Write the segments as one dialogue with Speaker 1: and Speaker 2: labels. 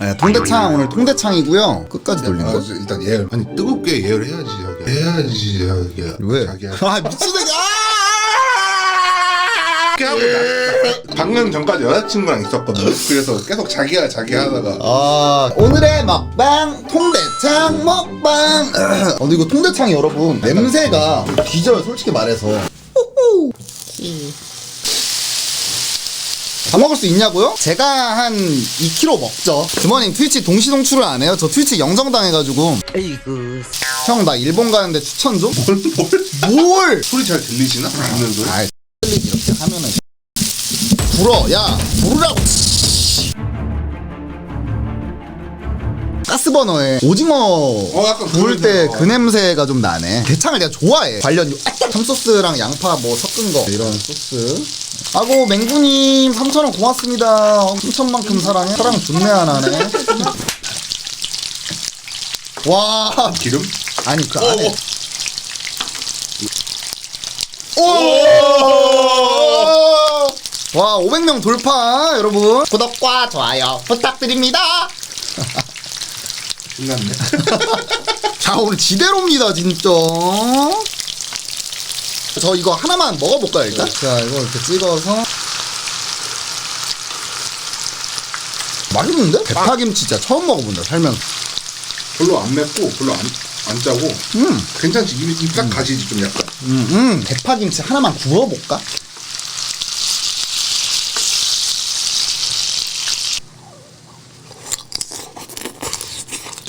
Speaker 1: 네, 통대창 오늘 통대창이고요. 끝까지 돌린
Speaker 2: 아,
Speaker 1: 거.
Speaker 2: 일단 예열. 아니 뜨겁게 예열을 해야지 자기야. 해야지 자기야.
Speaker 1: 왜?
Speaker 2: 자기야.
Speaker 1: 아 미친 새끼. 아!
Speaker 2: 이렇게 하고 나- 방금 전까지 여자친구랑 있었거든. 그래서 계속 자기야 자기야 하다가
Speaker 1: 아 오늘의 먹방 통대창 먹방. 어, 근데 이거 통대창이 여러분 냄새가 뒤져요 솔직히 말해서. 호호. 다 먹을 수 있냐고요? 제가 한 2kg 먹죠. 주머님 트위치 동시 송출을 안 해요? 저 트위치 영정 당해가지고.
Speaker 3: 에이구
Speaker 1: 형나 일본 가는데 추천 좀?
Speaker 2: 뭘 뭘?
Speaker 1: 뭘?
Speaker 2: 소리 잘 들리시나? 소리?
Speaker 1: 아이 이렇게 하면은 불어 야 부르라고 가스버너에 오징어
Speaker 2: 약간
Speaker 1: 구울 때
Speaker 2: 그러네.
Speaker 1: 그 냄새가 좀 나네. 대창을 내가 좋아해. 관련 참소스랑 양파 뭐 섞은 거. 이런 소스. 아고 맹구님 3,000원 고맙습니다. 어, 3천만큼 사랑해? 사랑 존내 하나네. 와.
Speaker 2: 기름?
Speaker 1: 아니 그
Speaker 2: 어,
Speaker 1: 안에.
Speaker 2: 어.
Speaker 1: 오! 와 500명 돌파 여러분. 구독과 좋아요 부탁드립니다
Speaker 2: 신났네.
Speaker 1: 자 오늘 지대로입니다 진짜 저 이거 하나만 먹어볼까요 일단? 자 이거 이렇게 찍어서 맛있는데? 대파김치 진짜 처음 먹어본다 살면서
Speaker 2: 별로 안 맵고 별로 안, 안 짜고
Speaker 1: 음,
Speaker 2: 괜찮지 입, 입딱 가지지 좀 약간
Speaker 1: 음, 음. 대파김치 하나만 구워볼까?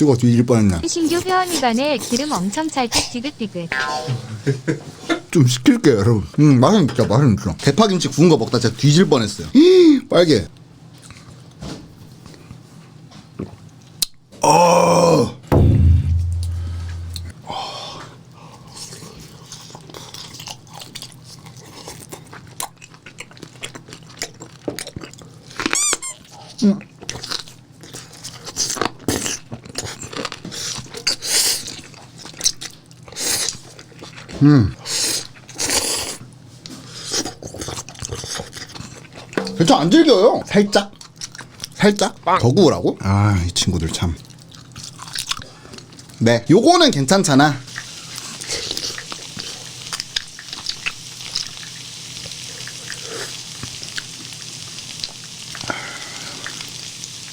Speaker 1: 뜨거 뒤질 뻔했네
Speaker 4: 신규 회원이간에 기름 엄청 찰때 디귿디귿.
Speaker 1: 좀 시킬게요 여러분. 음 맛은 진짜 맛은 진짜 대파김치 구운 거 먹다 진짜 뒤질 뻔했어요. 히, 빨개. 어. 대충 안 즐겨요. 살짝. 살짝? 더 구우라고? 아 이 친구들 참. 네, 요거는 괜찮잖아.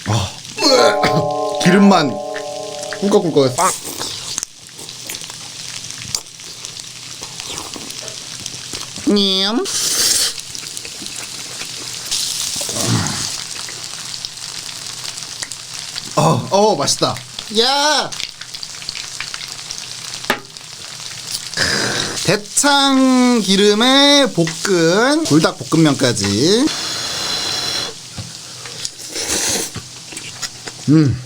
Speaker 1: 아, 기름만 꿀꺽꿀꺽했어. 냠. 어, 어, 맛있다. 야! 대창 기름에 볶은 불닭 볶음면까지. 음.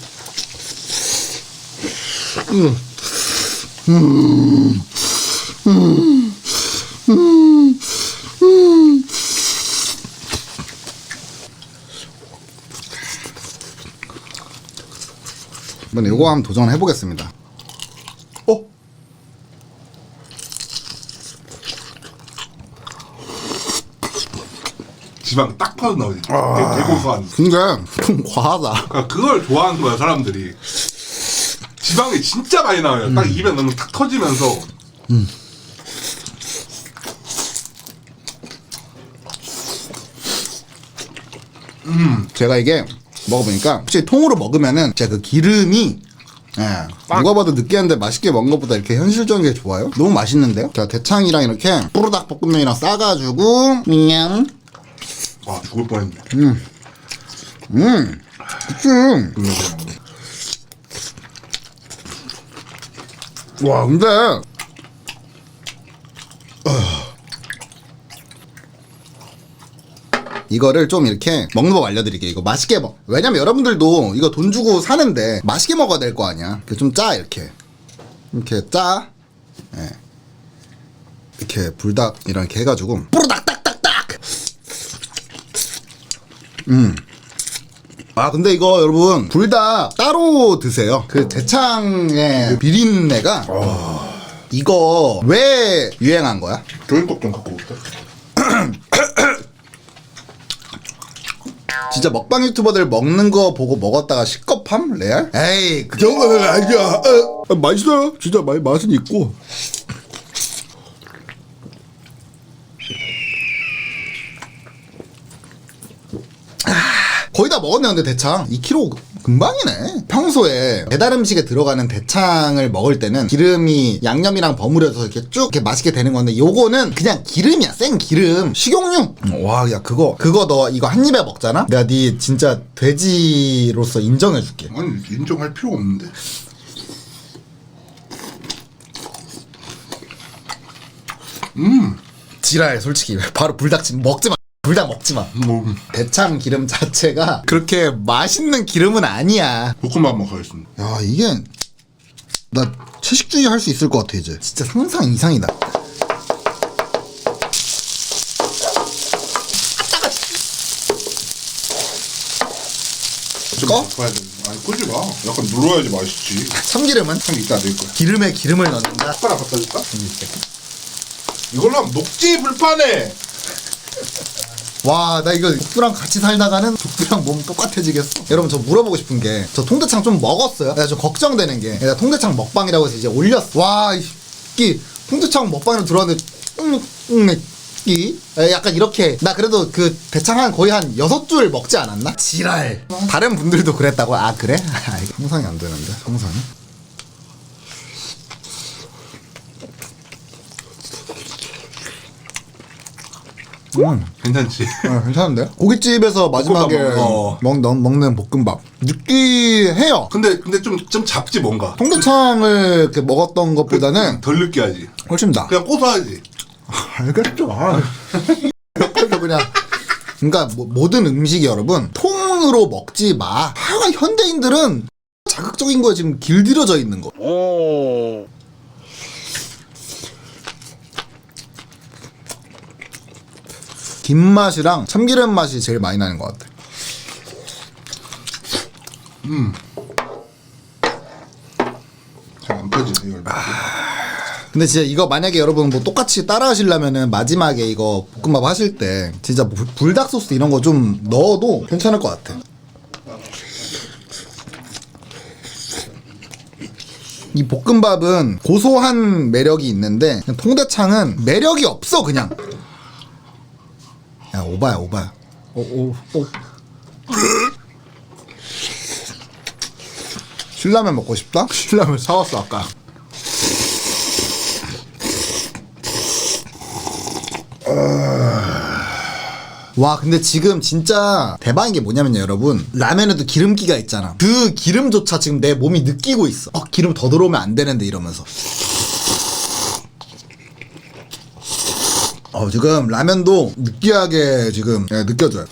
Speaker 1: 음. 음. 음. 음. 요거 한번 도전해 보겠습니다. 어?
Speaker 2: 지방 딱 퍼져 나오지? 아... 대고소한
Speaker 1: 근데 좀 과하다.
Speaker 2: 그러니까 그걸 좋아하는 거야 사람들이. 지방이 진짜 많이 나와요. 딱 입에 넣으면 탁 터지면서.
Speaker 1: 제가 이게 먹어보니까 혹시 통으로 먹으면은 진짜 그 기름이 예, 누가 봐도 느끼한데 맛있게 먹는 것보다 이렇게 현실적인 게 좋아요. 너무 맛있는데요? 자 대창이랑 이렇게 뿌르닥 볶음면이랑 싸가지고 냠.
Speaker 2: 와 죽을 뻔했네
Speaker 1: 음, 그치. 와 근데 이거를 좀 이렇게 먹는 법 알려드릴게요. 이거 맛있게 먹. 왜냐면 여러분들도 이거 돈 주고 사는데 맛있게 먹어야 될 거 아니야. 좀 짜 이렇게 이렇게 짜. 예. 이렇게 불닭이랑 이렇게 해가지고 뿌르닥 딱딱딱. 음. 아 근데 이거 여러분 불닭 따로 드세요. 그 대창의 그 비린내가 이거 왜 유행한 거야?
Speaker 2: 조인국 좀 갖고 올게
Speaker 1: 진짜 먹방 유튜버들 먹는 거 보고 먹었다가 식겁함? 레알? 에이 그 정도는 아니야. 어, 맛있어요. 진짜 맛, 맛은 있고. 거의 다 먹었네 근데 대창. 2kg 금방이네. 평소에 배달 음식에 들어가는 대창을 먹을 때는 기름이 양념이랑 버무려서 이렇게 쭉 이렇게 맛있게 되는 건데 요거는 그냥 기름이야. 생 기름. 식용유. 와 야 그거 그거 너 이거 한 입에 먹잖아? 내가 네 진짜 돼지로서 인정해 줄게.
Speaker 2: 아니 인정할 필요 없는데.
Speaker 1: 지랄 솔직히. 바로 불닭 먹지 마 불닭 먹지 마
Speaker 2: 뭐
Speaker 1: 대창 기름 자체가 그렇게 맛있는 기름은 아니야
Speaker 2: 볶음밥 한번 가겠습니다.
Speaker 1: 야 이게 나 채식주의 할 수 있을 것 같아 이제 진짜 상상 이상이다
Speaker 2: 좀
Speaker 1: 꺼?
Speaker 2: 바꿔야 돼. 아니 끄지 마. 약간 눌러야지 맛있지.
Speaker 1: 참기름은
Speaker 2: 참 이따 넣을 거야.
Speaker 1: 기름에 기름을 넣는다
Speaker 2: 숟가락 갖다 줄까? 이걸로 하면 녹지 불판에.
Speaker 1: 와 나 이거 독두랑 같이 살다가는 독두랑 몸 똑같아지겠어. 여러분 저 물어보고 싶은 게 저 통대창 좀 먹었어요? 내가 좀 걱정되는 게 내가 통대창 먹방이라고 해서 이제 올렸어. 와이 통대창 먹방으로 들어왔는데 이 약간 이렇게. 나 그래도 그 대창 한 거의 한 여섯 줄 먹지 않았나? 지랄. 다른 분들도 그랬다고? 아 그래? 아 이거 상상이 안 되는데? 상상이 음
Speaker 2: 괜찮지.
Speaker 1: 어, 괜찮은데? 고깃집에서 마지막에
Speaker 2: 볶음밥 먹- 어.
Speaker 1: 먹, 먹, 먹는 볶음밥 느끼해요
Speaker 2: 근데 근데 좀 좀 잡지 뭔가.
Speaker 1: 통대창을 이렇게 먹었던 것보다는
Speaker 2: 덜 느끼하지.
Speaker 1: 훨씬 나
Speaker 2: 그냥 고소하지.
Speaker 1: 알겠죠 그래서 그냥 그러니까 뭐- 모든 음식이 여러분 통으로 먹지 마 하여간 현대인들은 자극적인 거에 지금 길들여져 있는 거 김 맛이랑 참기름 맛이 제일 많이 나는 것 같아
Speaker 2: 잘안 펴지네 이걸.
Speaker 1: 근데 진짜 이거 만약에 여러분 뭐 똑같이 따라 하시려면은 마지막에 이거 볶음밥 하실 때 진짜 불- 불닭 소스 이런 거 좀 넣어도 괜찮을 것 같아. 이 볶음밥은 고소한 매력이 있는데 통대창은 매력이 없어 그냥. 야 오바야 오바야. 오오 오. 신라면 먹고 싶다? 신라면 사왔어 아까. 와 근데 지금 진짜 대박인 게 뭐냐면요 여러분 라면에도 기름기가 있잖아 그 기름조차 지금 내 몸이 느끼고 있어 어 기름 더 들어오면 안 되는데 이러면서 어 지금 라면도 느끼하게 지금 예, 느껴져요.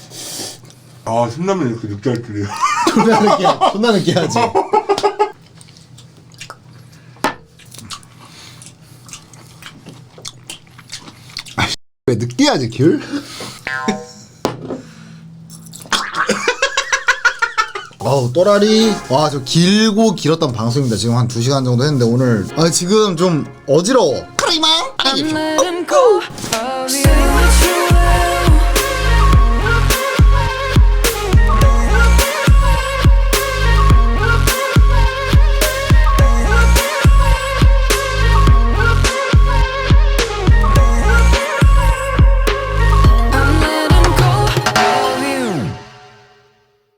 Speaker 2: 아 신라면 이렇게 느끼할 줄이야.
Speaker 1: 존나 느끼하 존나 느끼하지. 아, 왜 느끼하지 귤? 어우 또라리? 와 저 길고 길었던 방송입니다. 지금 한 2시간 정도 했는데 오늘. 아 지금 좀 어지러워 Come,
Speaker 3: let him go.